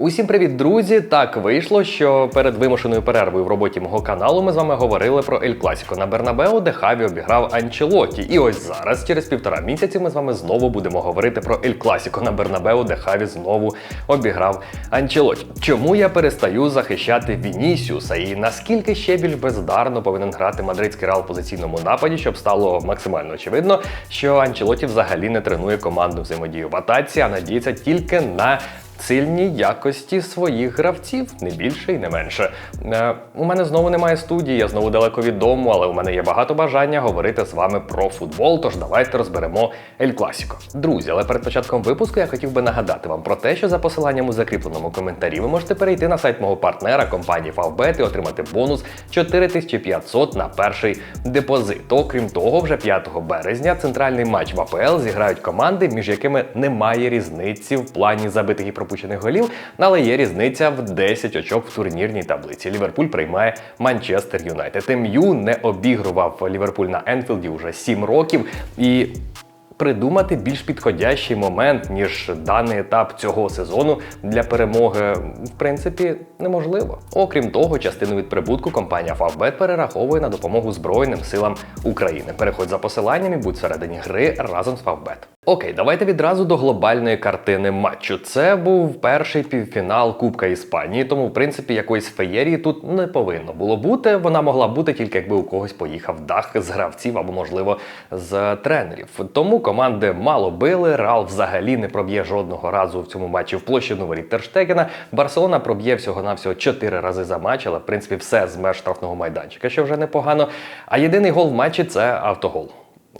Усім привіт, друзі! Так вийшло, що перед вимушеною перервою в роботі мого каналу ми з вами говорили про Ель Класіко на Бернабеу, де Хаві обіграв Анчелоті. І ось зараз, через півтора місяці, ми з вами знову будемо говорити про Ель Класіко на Бернабеу, де Хаві знову обіграв Анчелоті. Чому я перестаю захищати Вінісіуса і наскільки ще більш бездарно повинен грати мадридський реал в позиційному нападі, щоб стало максимально очевидно, що Анчелоті взагалі не тренує команду взаємодію в атаці, а надіється тільки на сильні якості своїх гравців, не більше і не менше. Е, у мене знову немає студії, я знову далеко від дому, але у мене є багато бажання говорити з вами про футбол. Тож давайте розберемо Ель Класіко. Друзі, але перед початком випуску я хотів би нагадати вам про те, що за посиланням у закріпленому коментарі ви можете перейти на сайт мого партнера компанії Favbet і отримати бонус 4500 на перший депозит. Окрім того, вже 5 березня центральний матч в АПЛ зіграють команди, між якими немає різниці в плані забитих і пропущених голів, але є різниця в 10 очок в турнірній таблиці. Ліверпуль приймає Манчестер Юнайтед. МЮ не обігрував Ліверпуль на Енфілді вже 7 років і. Придумати більш підходящий момент, ніж даний етап цього сезону для перемоги, в принципі, неможливо. Окрім того, частину від прибутку компанія Favbet перераховує на допомогу Збройним силам України. Переходь за посиланням і будь всередині гри разом з Favbet. Окей, давайте відразу до глобальної картини матчу. Це був перший півфінал Кубка Іспанії, тому в принципі якоїсь феєрії тут не повинно було бути. Вона могла бути тільки якби у когось поїхав дах з гравців або, можливо, з тренерів. Тому команди мало били. Реал взагалі не проб'є жодного разу в цьому матчі в площину воріт Терштегена. Барселона проб'є всього навсього 4 рази за матч, але в принципі все з меж штрафного майданчика, що вже непогано. А єдиний гол в матчі це автогол.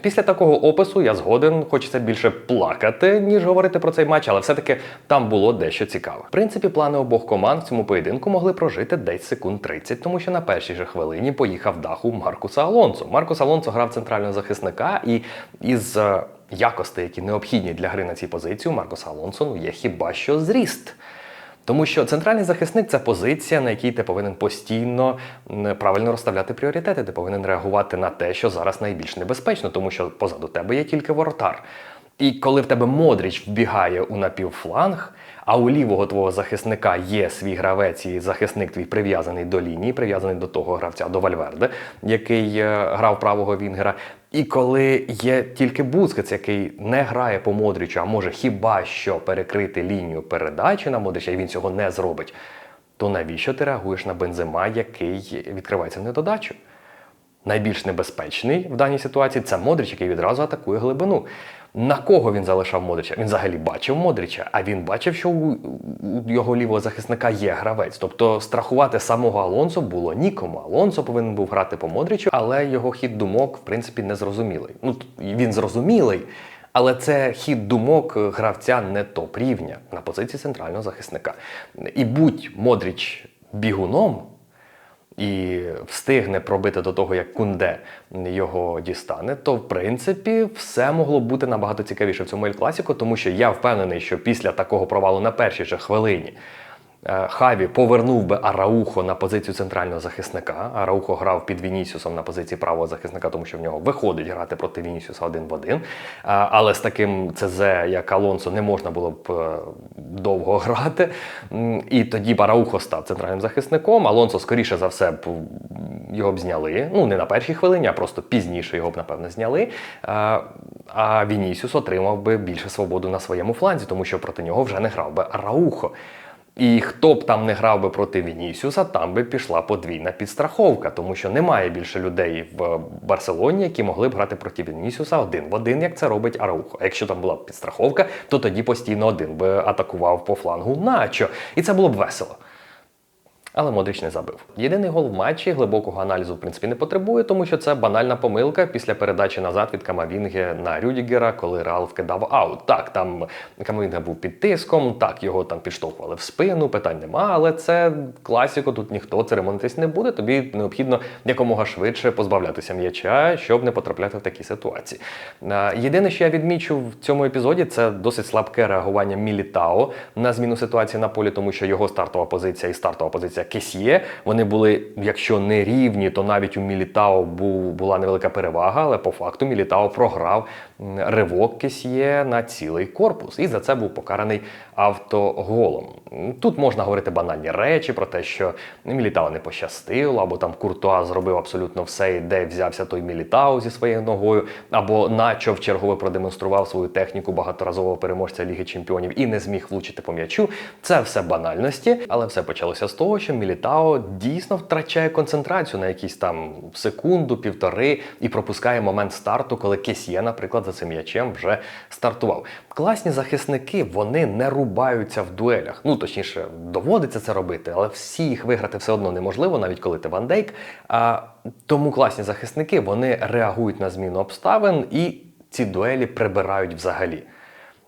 Після такого опису я згоден, хочеться більше плакати, ніж говорити про цей матч, але все-таки там було дещо цікаве. В принципі, плани обох команд в цьому поєдинку могли прожити десь секунд 30, тому що на першій же хвилині поїхав даху Маркуса Алонсо. Маркус Алонсо грав центрального захисника, і із е, якостей, які необхідні для гри на цій позиції, у Маркуса Алонсо ну, є хіба що зріст. Тому що центральний захисник це позиція, на якій ти повинен постійно правильно розставляти пріоритети, ти повинен реагувати на те, що зараз найбільш небезпечно, тому що позаду тебе є тільки воротар. І коли в тебе Модріч вбігає у напівфланг, а у лівого твого захисника є свій гравець, і захисник твій прив'язаний до лінії, прив'язаний до того гравця, до Вальверде, який е, грав правого Вінгера. І коли є тільки Бускетс, який не грає по Модрічу, а може хіба що перекрити лінію передачі на Модрича, і він цього не зробить, то навіщо ти реагуєш на бензима, який відкривається в недодачу? Найбільш небезпечний в даній ситуації це Модрич, який відразу атакує глибину. На кого він залишав Модрича? Він взагалі бачив Модрича, а він бачив, що у його лівого захисника є гравець. Тобто страхувати самого Алонсо було нікому. Алонсо повинен був грати по Модричу, але його хід думок, в принципі, не зрозумілий. Ну він зрозумілий, але це хід думок гравця не топ рівня на позиції центрального захисника. І будь Модріч бігуном і встигне пробити до того, як кунде його дістане, то в принципі все могло бути набагато цікавіше в цьому Ель Класіку, тому що я впевнений, що після такого провалу на першій же хвилині. Е, Хаві повернув би Араухо на позицію центрального захисника. Араухо грав під Вінісіусом на позиції правого захисника, тому що в нього виходить грати проти Вінісіуса один в один. Е, але з таким ЦЗ, як Алонсо, не можна було б е, довго грати. І тоді б Араухо став центральним захисником. Алонсо, скоріше за все, його б зняли. Ну, не на першій хвилині, а просто пізніше його б, напевно, зняли. А Вінісіус отримав би більше свободу на своєму фланзі, тому що проти нього вже не грав би Араухо. І хто б там не грав би проти Вінісіуса, там би пішла подвійна підстраховка, тому що немає більше людей в Барселоні, які могли б грати проти Вінісіуса один в один, як це робить Араухо. Якщо там була б підстраховка, то тоді постійно один би атакував по флангу начо. І це було б весело але Модрич не забив. Єдиний гол в матчі глибокого аналізу в принципі не потребує, тому що це банальна помилка після передачі назад від Камавінге на Рюдігера, коли Реал вкидав аут. Так, там Камавінге був під тиском, так його там підштовхували в спину, питань нема, але це класіко, тут ніхто церемонитись не буде. Тобі необхідно якомога швидше позбавлятися м'яча, щоб не потрапляти в такі ситуації. Єдине, що я відмічу в цьому епізоді, це досить слабке реагування Мілітао на зміну ситуації на полі, тому що його стартова позиція і стартова позиція. Кесьє. Вони були, якщо не рівні, то навіть у Мілітао була невелика перевага, але по факту Мілітао програв ривок Кесьє на цілий корпус, і за це був покараний автоголом. Тут можна говорити банальні речі про те, що Мілітао не пощастило, або там Куртуа зробив абсолютно все, і де взявся той Мілітао зі своєю ногою, або начо в чергове продемонстрував свою техніку багаторазового переможця Ліги Чемпіонів і не зміг влучити по м'ячу. Це все банальності, але все почалося з того, що Мілітао дійсно втрачає концентрацію на якісь там секунду, півтори і пропускає момент старту, коли Кесьє, наприклад, за цим м'ячем вже стартував. Класні захисники вони не рубаються в дуелях. Ну точніше, доводиться це робити, але всі їх виграти все одно неможливо, навіть коли ти Ван Дейк. А тому класні захисники вони реагують на зміну обставин і ці дуелі прибирають взагалі.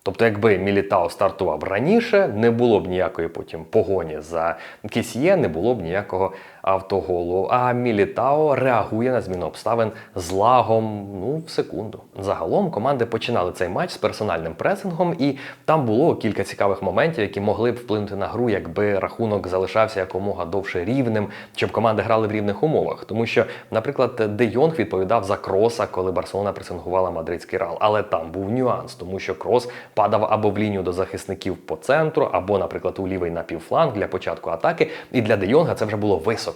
Тобто, якби Мілітао стартував раніше, не було б ніякої потім погоні за Кісьє, не було б ніякого автоголу. А Мілітао реагує на зміну обставин з лагом ну, в секунду. Загалом команди починали цей матч з персональним пресингом, і там було кілька цікавих моментів, які могли б вплинути на гру, якби рахунок залишався якомога довше рівним, щоб команди грали в рівних умовах. Тому що, наприклад, Де Йонг відповідав за кроса, коли Барселона пресингувала мадридський рал. Але там був нюанс, тому що крос падав або в лінію до захисників по центру, або, наприклад, у лівий напівфланг для початку атаки. І для Де Йонга це вже було високо.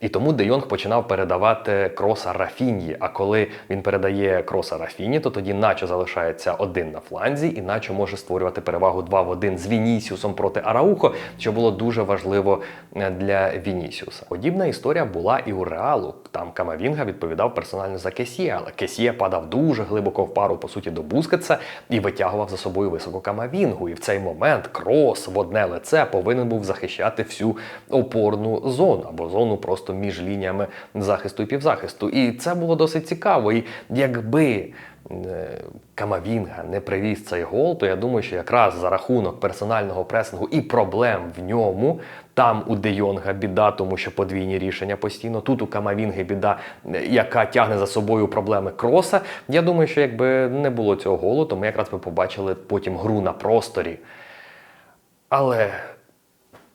І тому Де Йонг починав передавати кроса Рафіньї. А коли він передає кроса Рафіні, то тоді Начо залишається один на фланзі, і Начо може створювати перевагу 2 в 1 з Вінісіусом проти Араухо, що було дуже важливо е, для Вінісіуса. Подібна історія була і у Реалу. Там Камавінга відповідав персонально за Кесіє, але Кесіє падав дуже глибоко в пару, по суті, до Бускетса і витягував за собою високо Камавінгу. І в цей момент крос в одне лице повинен був захищати всю опорну зону або зону просто між лініями захисту і півзахисту. І це було досить цікаво. І якби е, Камавінга не привіз цей гол, то я думаю, що якраз за рахунок персонального пресингу і проблем в ньому. Там у Де Йонга біда, тому що подвійні рішення постійно. Тут у Камавінги біда, е, яка тягне за собою проблеми кроса. Я думаю, що якби не було цього голу, то ми якраз би побачили потім гру на просторі. Але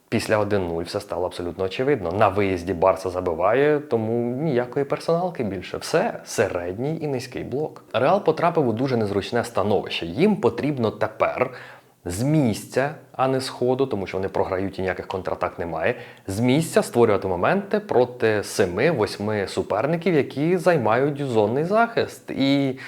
після 1-0 все стало абсолютно очевидно. На виїзді Барса забиває, тому ніякої персоналки більше. Все середній і низький блок. Реал потрапив у дуже незручне становище. Їм потрібно тепер. З місця, а не з ходу, тому що вони програють і ніяких контратак немає. З місця створювати моменти проти 7-8 суперників, які займають зонний захист. І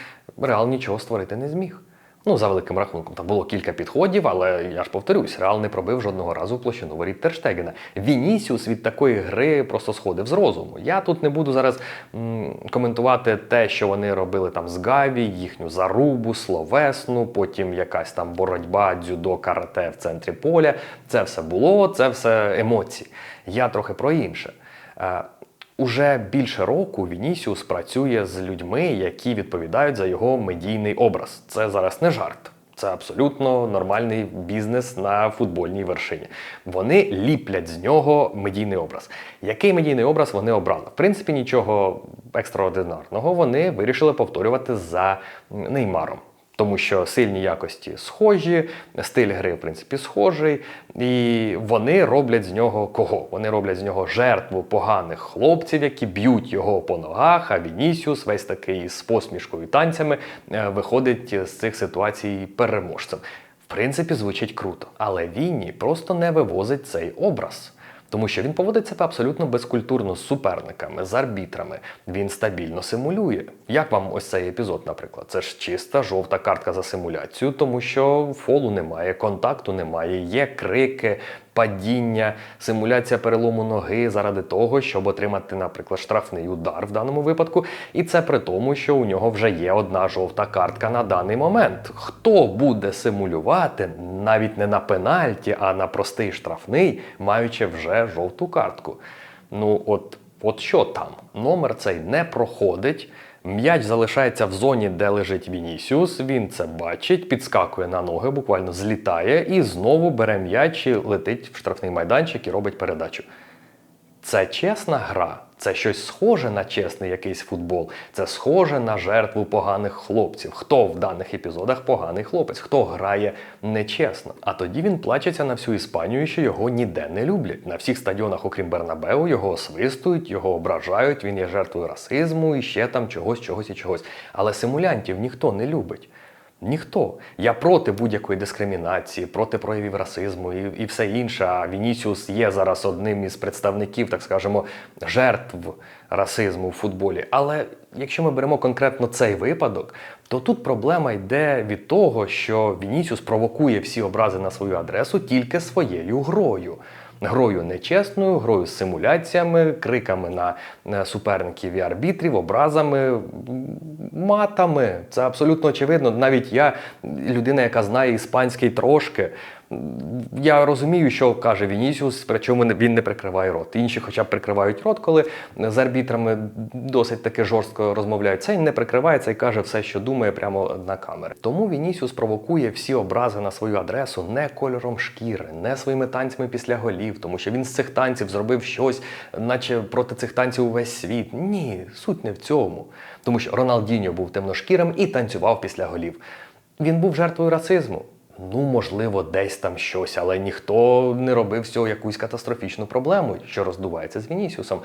Реал нічого створити не зміг. Ну, за великим рахунком, там було кілька підходів, але я ж повторюсь, Реал не пробив жодного разу площину воріт Терштегена. Вінісіус від такої гри просто сходив з розуму. Я тут не буду зараз м, коментувати те, що вони робили там з Гаві, їхню зарубу, словесну, потім якась там боротьба, дзюдо, карате в центрі поля. Це все було, це все емоції. Я трохи про інше. Уже більше року Вінісіус працює з людьми, які відповідають за його медійний образ. Це зараз не жарт. Це абсолютно нормальний бізнес на футбольній вершині. Вони ліплять з нього медійний образ. Який медійний образ вони обрали? В принципі, нічого екстраординарного. Вони вирішили повторювати за Неймаром. Тому що сильні якості схожі, стиль гри, в принципі, схожий, і вони роблять з нього кого? Вони роблять з нього жертву поганих хлопців, які б'ють його по ногах. А Вінісіус, весь такий з посмішкою і танцями, е, виходить з цих ситуацій переможцем. В принципі, звучить круто, але Вінні просто не вивозить цей образ. Тому що він поводить себе абсолютно безкультурно з суперниками, з арбітрами. Він стабільно симулює. Як вам ось цей епізод, наприклад? Це ж чиста жовта картка за симуляцію, тому що фолу немає, контакту немає, є крики, падіння, симуляція перелому ноги заради того, щоб отримати, наприклад, штрафний удар в даному випадку. І це при тому, що у нього вже є одна жовта картка на даний момент. Хто буде симулювати навіть не на пенальті, а на простий штрафний, маючи вже жовту картку? Ну, от, от що там? Номер цей не проходить. М'яч залишається в зоні, де лежить Вінісіус. Він це бачить, підскакує на ноги, буквально злітає і знову бере м'яч і летить в штрафний майданчик і робить передачу. Це чесна гра. Це щось схоже на чесний якийсь футбол. Це схоже на жертву поганих хлопців. Хто в даних епізодах поганий хлопець, хто грає нечесно. А тоді він плачеться на всю Іспанію, що його ніде не люблять. На всіх стадіонах, окрім Бернабеу, його освистують, його ображають. Він є жертвою расизму і ще там чогось, чогось і чогось. Але симулянтів ніхто не любить. Ніхто. Я проти будь-якої дискримінації, проти проявів расизму і, і все інше. А Вінісіус є зараз одним із представників, так скажемо, жертв расизму в футболі. Але якщо ми беремо конкретно цей випадок, то тут проблема йде від того, що Вінісіус провокує всі образи на свою адресу тільки своєю грою. Грою нечесною, грою з симуляціями, криками на суперників і арбітрів, образами, матами. Це абсолютно очевидно. Навіть я, людина, яка знає іспанський трошки, я розумію, що каже Вінісіус, причому він не прикриває рот. Інші, хоча б прикривають рот, коли з арбітрами досить таки жорстко розмовляють. Цей не прикривається і каже все, що думає, прямо на камери. Тому Вінісіус провокує всі образи на свою адресу не кольором шкіри, не своїми танцями після голів, тому що він з цих танців зробив щось, наче проти цих танців увесь світ. Ні, суть не в цьому. Тому що Роналдіньо був темношкірим і танцював після голів. Він був жертвою расизму. Ну, можливо, десь там щось, але ніхто не робив цього якусь катастрофічну проблему, що роздувається з Вінісіусом.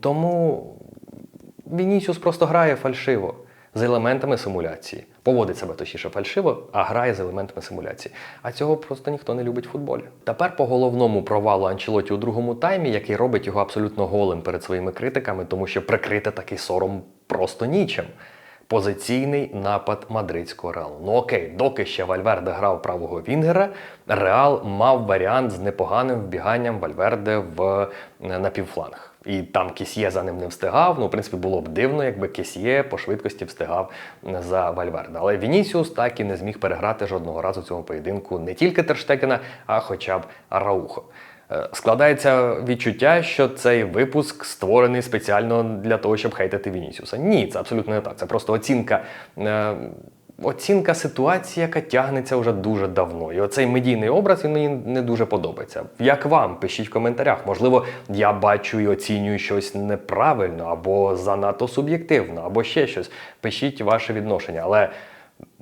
Тому Вінісіус просто грає фальшиво з елементами симуляції. Поводить себе точніше фальшиво, а грає з елементами симуляції. А цього просто ніхто не любить в футболі. Тепер по головному провалу Анчелоті у другому таймі, який робить його абсолютно голим перед своїми критиками, тому що прикрити такий сором просто нічим. Позиційний напад мадридського реалу. Ну окей, доки ще Вальверде грав правого Вінгера, Реал мав варіант з непоганим вбіганням Вальверде в е, напівфланг. І там Кісьє за ним не встигав. Ну, в принципі, було б дивно, якби Кісьє по швидкості встигав е, за Вальверде. Але Вінісіус так і не зміг переграти жодного разу в цьому поєдинку не тільки Терштекена, а хоча б Араухо. Е, Складається відчуття, що цей випуск створений спеціально для того, щоб хейтити Вінісіуса. Ні, це абсолютно не так. Це просто оцінка. е, Оцінка ситуації, яка тягнеться вже дуже давно. І оцей медійний образ він мені не дуже подобається. Як вам? Пишіть в коментарях. Можливо, я бачу і оцінюю щось неправильно, або занадто суб'єктивно, або ще щось. Пишіть ваше відношення. Але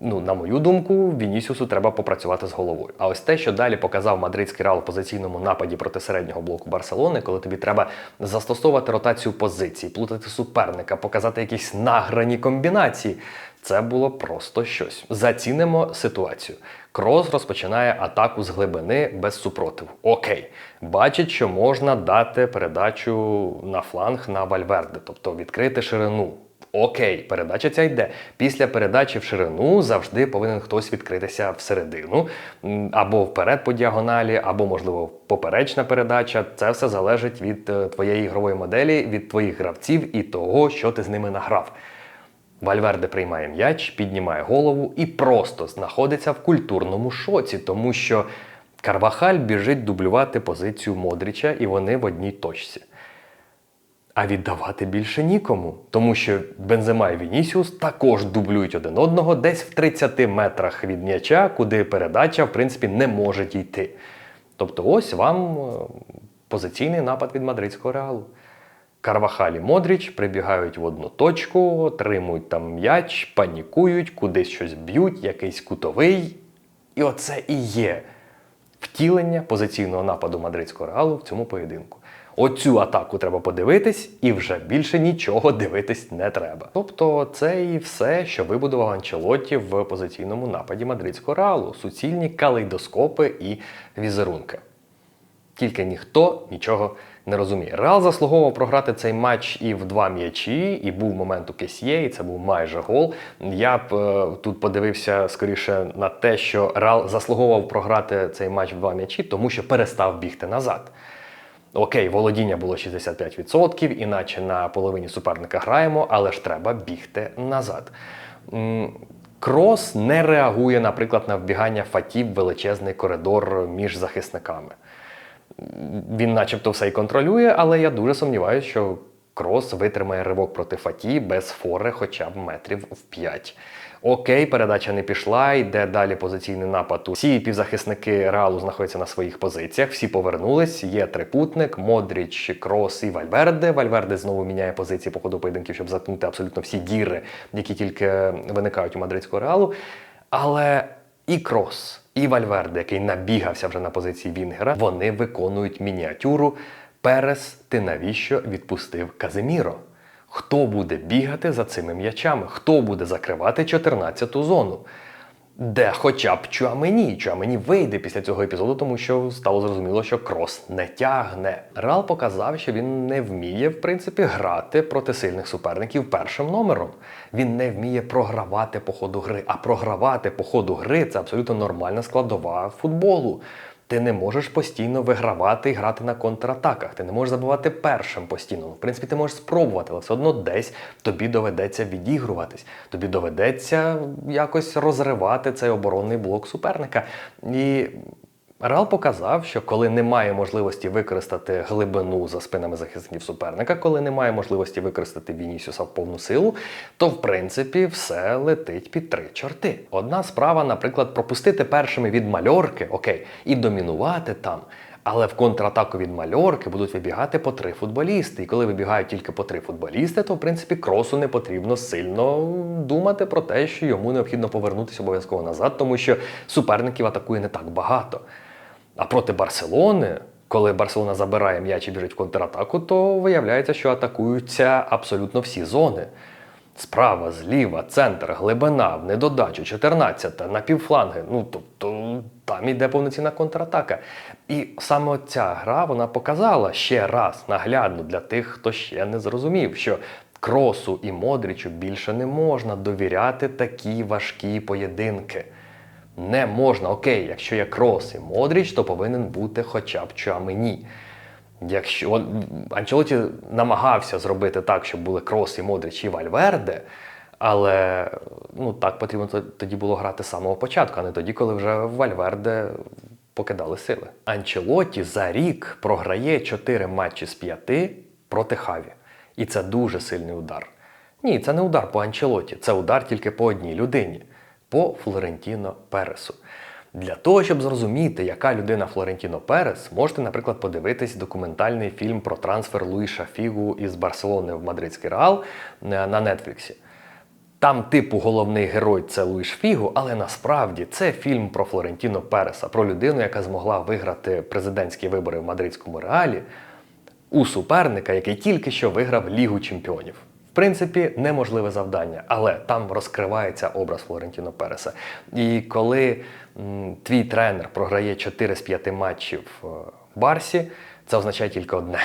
ну, на мою думку, Вінісіусу треба попрацювати з головою. А ось те, що далі показав мадридський реал позиційному нападі проти середнього блоку Барселони, коли тобі треба застосовувати ротацію позицій, плутати суперника, показати якісь награні комбінації. Це було просто щось. Zацінимо ситуацію. Крос розпочинає атаку з глибини без супротиву. Окей, бачить, що можна дати передачу на фланг на Вальверде, тобто відкрити ширину. Окей, передача ця йде. Після передачі в ширину завжди повинен хтось відкритися всередину, або вперед по діагоналі, або, можливо, поперечна передача. Це все залежить від е, твоєї ігрової моделі, від твоїх гравців і того, що ти з ними награв. Вальверде приймає м'яч, піднімає голову і просто знаходиться в культурному шоці, тому що Карвахаль біжить дублювати позицію Модріча, і вони в одній точці. А віддавати більше нікому, тому що Бензема і Вінісіус також дублюють один одного десь в 30 метрах від м'яча, куди передача, в принципі, не може дійти. Тобто, ось вам е, позиційний напад від мадридського реалу. Карвахаль і Модріч прибігають в одну точку, отримують там м'яч, панікують, кудись щось б'ють, якийсь кутовий. І оце і є втілення позиційного нападу мадридського реалу в цьому поєдинку. Оцю атаку треба подивитись, і вже більше нічого дивитись не треба. Тобто, це і все, що вибудував Анчелотті в позиційному нападі мадридського реалу. Суцільні калейдоскопи і візерунки. Тільки ніхто нічого не розуміє. Реал заслуговував програти цей матч і в два м'ячі, і був момент у Кесьє, і це був майже гол. Я б е, тут подивився скоріше на те, що Реал заслуговував програти цей матч в два м'ячі, тому що перестав бігти назад. Окей, володіння було 65%, іначе на половині суперника граємо, але ж треба бігти назад. Крос не реагує, наприклад, на вбігання фатів в величезний коридор між захисниками. Він начебто все й контролює, але я дуже сумніваюся, що Крос витримає ривок проти Фаті без фори хоча б метрів в 5. Окей, передача не пішла, йде далі позиційний напад. Всі півзахисники Реалу знаходяться на своїх позиціях, всі повернулись. Є трикутник, Модріч, Крос і Вальверде. Вальверде знову міняє позиції по ходу поєдинків, щоб заткнути абсолютно всі діри, які тільки виникають у мадридського реалу. Але і Крос, і Вальверде, який набігався вже на позиції Вінгера, вони виконують мініатюру. Перес, ти навіщо відпустив Казиміро? Хто буде бігати за цими м'ячами? Хто буде закривати 14-ту зону? Де хоча б Чуамені. Чуамені вийде після цього епізоду, тому що стало зрозуміло, що крос не тягне. Реал показав, що він не вміє, в принципі, грати проти сильних суперників першим номером. Він не вміє програвати по ходу гри. А програвати по ходу гри це абсолютно нормальна складова футболу. Ти не можеш постійно вигравати і грати на контратаках. Ти не можеш забувати першим постійно. В принципі, ти можеш спробувати, але все одно десь тобі доведеться відігруватись. Тобі доведеться якось розривати цей оборонний блок суперника. І Реал показав, що коли немає можливості використати глибину за спинами захисників суперника, коли немає можливості використати Вінісіуса в повну силу, то в принципі все летить під три чорти. Одна справа, наприклад, пропустити першими від мальорки, окей, і домінувати там. Але в контратаку від мальорки будуть вибігати по три футболісти. І коли вибігають тільки по три футболісти, то в принципі кросу не потрібно сильно думати про те, що йому необхідно повернутися обов'язково назад, тому що суперників атакує не так багато. А проти Барселони, коли Барселона забирає м'яч і біжить в контратаку, то виявляється, що атакуються абсолютно всі зони. Справа, зліва, центр, глибина, в недодачу, 14 на півфланги. Ну тобто там іде повноцінна контратака. І саме ця гра вона показала ще раз наглядно для тих, хто ще не зрозумів, що кросу і Модрічу більше не можна довіряти такі важкі поєдинки. Не можна, окей, якщо є крос і Модріч, то повинен бути хоча б Чуамені. Якщо Анчелоті намагався зробити так, щоб були крос і Модріч і Вальверде, але ну, так потрібно тоді було грати з самого початку, а не тоді, коли вже Вальверде покидали сили. Анчелоті за рік програє 4 матчі з 5 проти Хаві. І це дуже сильний удар. Ні, це не удар по Анчелоті, це удар тільки по одній людині по Флорентіно Пересу. Для того, щоб зрозуміти, яка людина Флорентіно Перес, можете, наприклад, подивитись документальний фільм про трансфер Луїша Фігу із Барселони в Мадридський Реал е, на Нетфліксі. Там, типу, головний герой це Луїш Фігу, але насправді це фільм про Флорентіно Переса, про людину, яка змогла виграти президентські вибори в мадридському реалі у суперника, який тільки що виграв Лігу Чемпіонів принципі, неможливе завдання, але там розкривається образ Флорентіно Переса. І коли м, твій тренер програє 4 з 5 матчів в Барсі, це означає тільки одне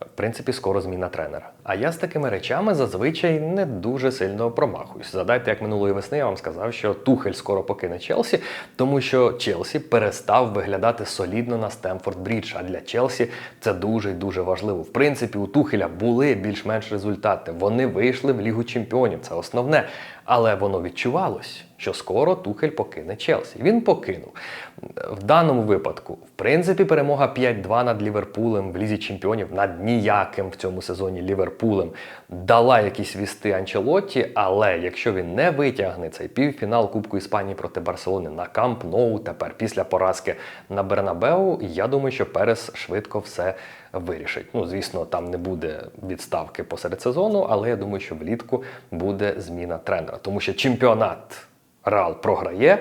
в принципі, скоро зміна тренера. А я з такими речами зазвичай не дуже сильно промахуюсь. Задайте, як минулої весни я вам сказав, що Тухель скоро покине Челсі, тому що Челсі перестав виглядати солідно на Стемфорд Брідж. А для Челсі це дуже і дуже важливо. В принципі, у Тухеля були більш-менш результати. Вони вийшли в Лігу Чемпіонів. Це основне. Але воно відчувалось, що скоро Тухель покине Челсі. Він покинув. В даному випадку, в принципі, перемога 5-2 над Ліверпулем в Лізі Чемпіонів над ніяким в цьому сезоні Ліверпулем дала якісь вісти Анчелотті, але якщо він не витягне цей півфінал Кубку Іспанії проти Барселони на Камп Ноу, тепер після поразки на Бернабеу, я думаю, що Перес швидко все вирішить. Ну, звісно, там не буде відставки посеред сезону, але я думаю, що влітку буде зміна тренера, тому що чемпіонат Реал програє.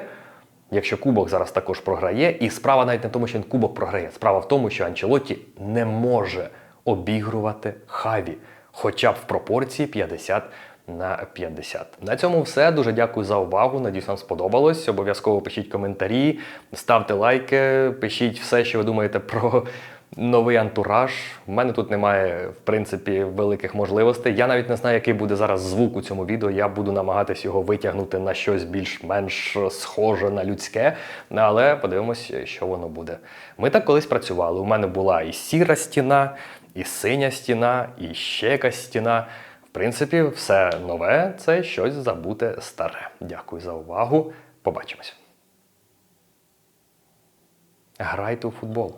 Якщо Кубок зараз також програє, і справа навіть не в тому, що він Кубок програє. Справа в тому, що Анчелоті не може обігрувати хаві, хоча б в пропорції 50 на 50. На цьому все. Дуже дякую за увагу. Надіюсь, вам сподобалось. Обов'язково пишіть коментарі, ставте лайки, пишіть все, що ви думаєте про новий антураж. У мене тут немає, в принципі, великих можливостей. Я навіть не знаю, який буде зараз звук у цьому відео. Я буду намагатись його витягнути на щось більш-менш схоже на людське. Але подивимось, що воно буде. Ми так колись працювали. У мене була і сіра стіна, і синя стіна, і ще якась стіна. В принципі, все нове це щось забуте старе. Дякую за увагу. Побачимось. Грайте у футбол.